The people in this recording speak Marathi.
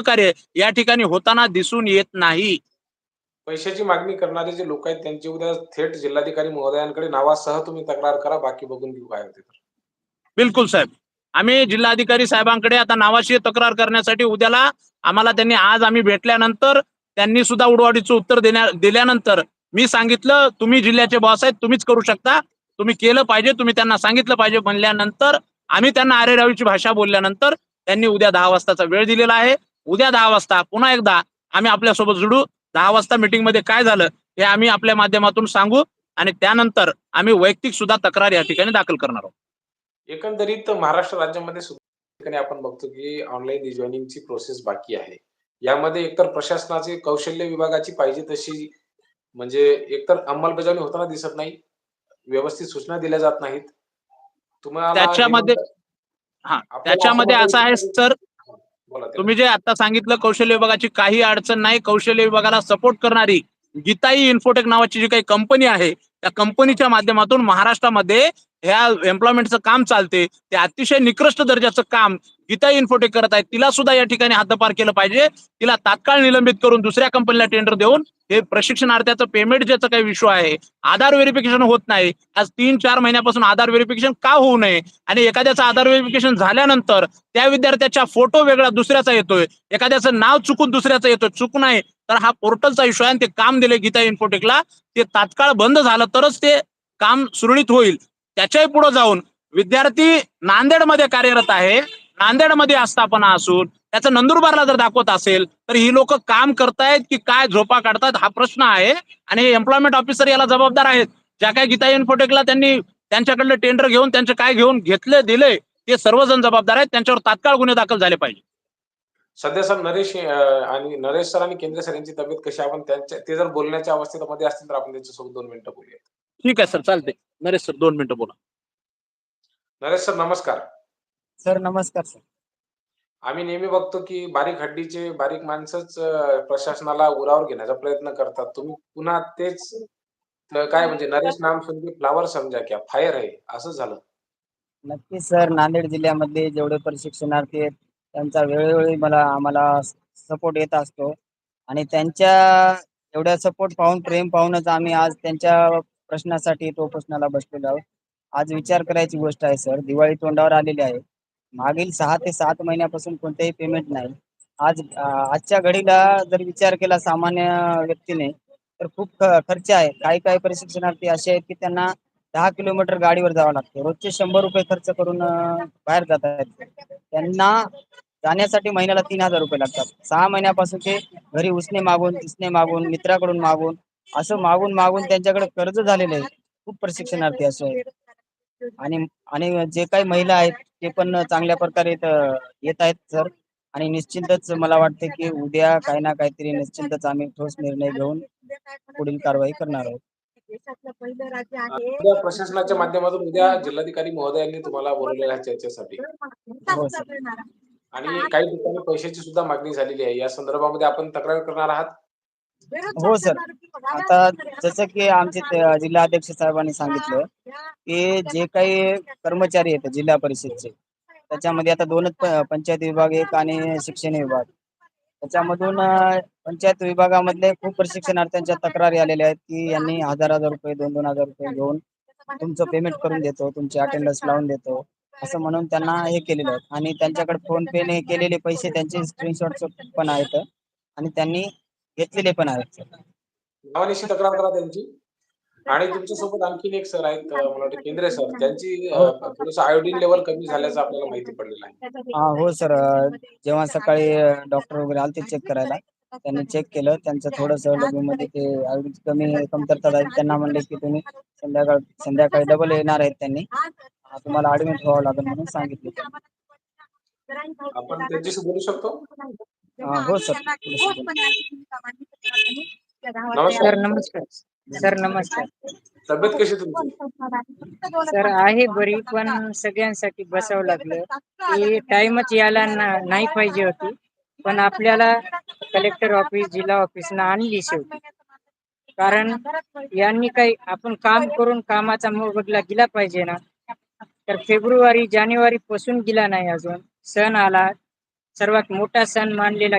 सहकार्य या ठिकाणी होताना दिसून येत नाही. पैशाची मागणी करणारे जे लोक आहेत त्यांची उद्या थेट जिल्हाधिकारी महोदयांकडे नावासह तुम्ही तक्रार करा बाकी बघून घेऊ काय होते तर. बिलकुल साहेब. आम्ही जिल्हाधिकारी साहेबांकडे आता नावाशी तक्रार करण्यासाठी उद्याला आम्हाला त्यांनी आज आम्ही भेटल्यानंतर त्यांनी सुद्धा उडवाडीचं उत्तर देण्या दिल्यानंतर मी सांगितलं तुम्ही जिल्ह्याचे बॉस आहेत तुम्हीच करू शकता. तुम्ही केलं पाहिजे तुम्ही त्यांना सांगितलं पाहिजे म्हणल्यानंतर आम्ही त्यांना आरेरावीची भाषा बोलल्यानंतर त्यांनी उद्या दहा वाजताचा वेळ दिलेला आहे. उद्या दहा वाजता पुन्हा एकदा आम्ही आपल्यासोबत जुडू. दहा वाजता मीटिंगमध्ये काय झालं हे आम्ही आपल्या माध्यमातून सांगू आणि त्यानंतर आम्ही वैयक्तिक सुद्धा तक्रार या ठिकाणी दाखल करणार आहोत. एकंदरीत महाराष्ट्र राज्यामध्ये सुद्धा ठिकाणी आपण बघतो की ऑनलाईन जॉईनिंगची प्रोसेस बाकी आहे. यामध्ये एकतर प्रशासनाचे कौशल्य विभागाची पाहिजे तशी म्हणजे एकतर अंमलबजावणी होताना दिसत नाही व्यवस्थित सूचना दिल्या जात नाहीत. तुम्हाला त्याच्यामध्ये- हा त्याच्यामध्ये असं आहे सर. तुम्ही जे आता सांगितलं कौशल्य विभागाची काही अडचण नाही कौशल्य विभागाला सपोर्ट करणारी गीताई इन्फोटेक नावाची जी काही कंपनी आहे त्या कंपनीच्या माध्यमातून महाराष्ट्रामध्ये ह्या एम्प्लॉयमेंटचं काम चालते. ते अतिशय निकृष्ट दर्जाचं काम इथं इन्फोटेक करत आहे तिला सुद्धा या ठिकाणी हद्दपार केलं पाहिजे. तिला तात्काळ निलंबित करून दुसऱ्या कंपनीला टेंडर देऊन हे प्रशिक्षणार्थ्याचं पेमेंट ज्याचा काही विषय आहे आधार व्हेरिफिकेशन होत नाही. आज तीन चार महिन्यापासून आधार व्हेरिफिकेशन का होऊ नये? आणि एखाद्याचं आधार व्हेरिफिकेशन झाल्यानंतर त्या विद्यार्थ्याचा फोटो वेगळा दुसऱ्याचा येतोय. एखाद्याचं नाव चुकून दुसऱ्याचं येतोय. चुक नाही. तर हा पोर्टलचा इश्यू आहे आणि ते काम दिले गीता इन्फोटेकला ते तात्काळ बंद झालं तरच ते काम सुरळीत होईल. त्याच्याही पुढे जाऊन विद्यार्थी नांदेडमध्ये कार्यरत आहे. नांदेडमध्ये आस्थापना असून त्याचं नंदुरबारला जर दाखवत असेल तर ही लोक काम करतायत की काय झोपा काढतायत हा प्रश्न आहे. आणि एम्प्लॉयमेंट ऑफिसर याला जबाबदार आहेत. ज्या काही गीता इन्फोटेकला त्यांनी त्यांच्याकडलं टेंडर घेऊन त्यांचे काय घेऊन घेतले दिले ते सर्वजण जबाबदार आहेत. त्यांच्यावर तात्काळ गुन्हे दाखल झाले पाहिजे. सध्या सर नरेश आणि नरेश सर आणि केंद्र सर यांची तब्येत कशी? आपण त्यांच्या ते जर बोलण्याच्या अवस्थेमध्ये असतील तर आपण त्यांच्यासोबत दोन मिनिटं बोलूया ठीक आहे सर. चालते नरेश सर दोन मिनिटं बोला. नरेश सर नमस्कार. सर नमस्कार सर. आम्ही नेहमी बघतो की बारीक हड्डीचे बारीक माणसंच अं, प्रशासनाला उरावर घेण्याचा प्रयत्न करतात. तुम्ही पुन्हा तेच काय म्हणजे नरेश नाम सुनके फ्लावर समजा क्या फायर आहे असं झालं. नक्कीच सर नांदेड जिल्ह्यामध्ये जेवढे प्रशिक्षणार्थी आहेत त्यांचा वेळोवेळी मला आम्हाला सपोर्ट येत असतो. आणि त्यांच्या एवढ्या सपोर्ट पाहून प्रेम पाहूनच आम्ही आज त्यांच्या प्रश्नासाठी तो प्रश्नाला बसलेलो आहोत. आज विचार करायची गोष्ट आहे सर दिवाळी तोंडावर आलेली आहे. मागील सहा ते सात महिन्यापासून कोणतेही पेमेंट नाही. आज आजच्या घडीला जर विचार केला सामान्य व्यक्तीने तर खूप खर्च आहे. काही काही प्रशिक्षणार्थी असे आहेत की त्यांना दहा किलोमीटर गाडीवर जावं लागतं. रोजचे शंभर रुपये खर्च करून बाहेर जात आहेत. त्यांना जाण्यासाठी महिन्याला तीन हजार रुपये लागतात. सहा महिन्यापासून ते घरी उसने मागून तिसने मागून मित्राकडून मागून असं मागून मागून त्यांच्याकडे कर्ज झालेले आहे खूप प्रशिक्षणार्थी असे आहेत. आणि आणि जे काही महिला आहेत ते पण चांगल्या प्रकारे इथं येत आहेत सर. आणि निश्चितच मला वाटते की उद्या काही ना काहीतरी निश्चितच आम्ही ठोस निर्णय घेऊन पुढील कारवाई करणार आहोत. देशातलं पहिलं राज्य आहे. उद्या प्रशासनाच्या माध्यमातून उद्या जिल्हाधिकारी महोदयांनी तुम्हाला बोलवलेलं आहे चर्चेसाठी. हो, सर. आणि काही ठिकाणी पैशाची सुद्धा मागणी झालेली आहे. या संदर्भामध्ये आपण तक्रार करणार आहात? हो, सर. आता जसं की आमचे जिल्हा अध्यक्ष साहेबांनी सांगितलं की जे काही कर्मचारी आहेत जिल्हा परिषदचे त्याच्यामध्ये आता दोनच पंचायत विभाग एक आणि शिक्षण विभाग. त्याच्यामधून पंचायत विभागामधले खूप प्रशिक्षणार्थ्यांच्या तक्रारी आलेल्या आहेत की यांनी हजार हजार रुपये दोन दोन हजार रुपये घेऊन तुमचं पेमेंट करून देतो तुमचे अटेंडन्स लावून देतो असं म्हणून त्यांना हे केलेलं आहे. आणि त्यांच्याकडे फोन पे ने केलेले पैसे त्यांचे स्क्रीनशॉट पण आहेत आणि त्यांनी घेतलेले पण आहेत. नावानिशी तक्रार करा त्यांची. आणि तुमच्यासोबत आणखीन एक सर आहेत मला वाटतं केंद्रे सर. त्यांची थोडस आयोडीन लेवल कमी झाल्याचं आपल्याला माहिती पडलेलं आहे. हा हो सर. जेव्हा सकाळी डॉक्टर वगैरे आलते चेक करायला त्यांनी चेक केलं. त्यांचं थोडंसं मध्ये ते आयोडीन कमी कमतरता झाली त्यांना म्हणले की तुम्ही संध्याकाळ संध्याकाळी डबल येणार आहेत त्यांनी. तुम्हाला ऍडमिट व्हावं लागेल म्हणून सांगितले. आपण त्यांच्याशी बोलू शकतो? हा, हो, सर. नमस्कार. सर नमस्कार. सर नमस्कार. तब्येत कशी तुमची? सर? आहे बरी पण सगळ्यांसाठी बसावं लागलं. की टाइमच यायला ना- नाही पाहिजे होती. पण आपल्याला कलेक्टर ऑफिस जिल्हा ऑफिसनं आणली शेवटी. कारण यांनी काही आपण काम करून कामाचा मोबदला दिला पाहिजे ना. तर फेब्रुवारी जानेवारी पासून दिला नाही अजून. सण आला. सर्वात मोठा सण मानलेला